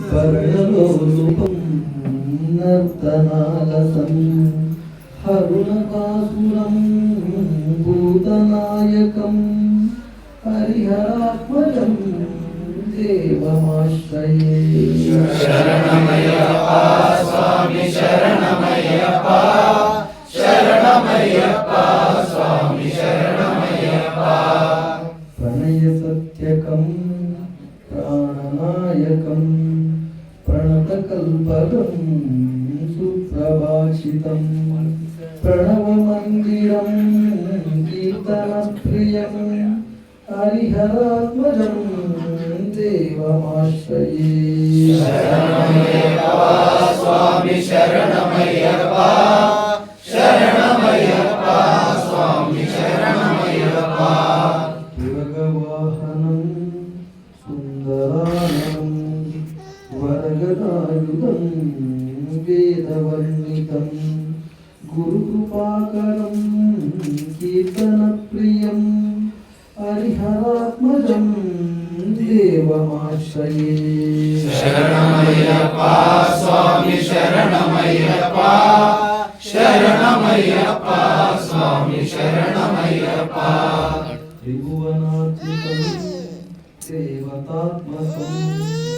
కరణలోలుపం నర్తనాలసం హరుణకాసురం భూతనాయకం. హరిహరాత్మజం దేవమాశ్రయే. सुप्रभाषितं प्रणवमन्दिरं कीर्तनप्रियं हरिहरात्मजं देवमाश्रये। कृपायुधं वेदवर्णितं गुरुकृपाकरं कीर्तनप्रियं हरिहरात्मजं देवमाश्रये। शरणमय्यप्पा स्वामि शरणमय्यप्पा शरणमय्यप्पा स्वामि शरणमय्यप्पा त्रिभुवनात्मकं देवतात्मकम्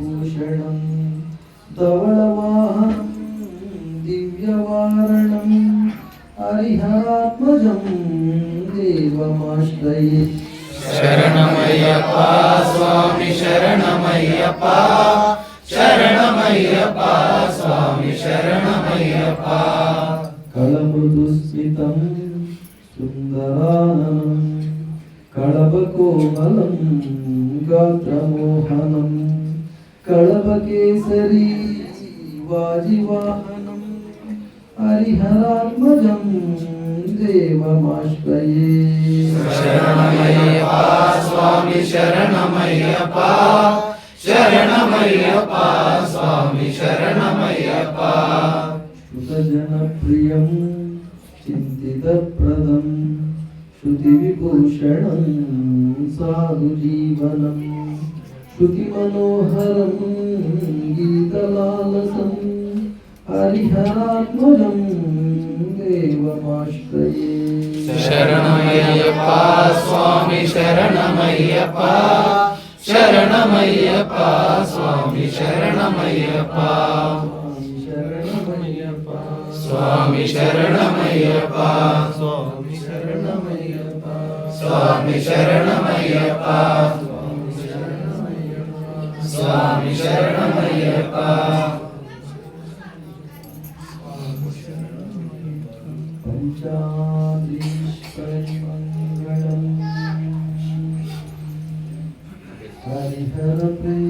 भूषणं धवलवाहनं दिव्यवारणम् अरिहात्मजं देवमाश्रये शरणमय्यप्पा स्वामि शरणमय्यप्पा शरणमय्यप्पा स्वामि शरणमय्यप्पा कलमृदुस्मितं కళపకోమలం గాత్రమోహనం కళపకేసరీ వాజివాహనం హరిహరాత్మజం దేవమాశ్రయే శరణమయ్యప్ప స్వామి శరణమయ్యప్ప శరణమయ్యప్ప స్వామి శరణమయ్యప్ప సుతజన ప్రియం చింతిత ప్రదం श्रुतिविभूषणं साधुजीवनं श्रुतिमनोहरं गीतलालसं हरिहरात्मजं देवमाश्रये। शरणमय्यप्पा स्वामि शरणमय्यप्पा शरणमय्यप्पा स्वामि शरणमय्यप्पा स्वामी शरणमय्यप्पा। स्वामी शरणमय्यप्पा। स्वामी शरणमय्यप्पा। स्वामी शरणमय्यप्पा। हरिहर प्रिय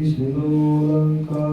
Krishna Lanka.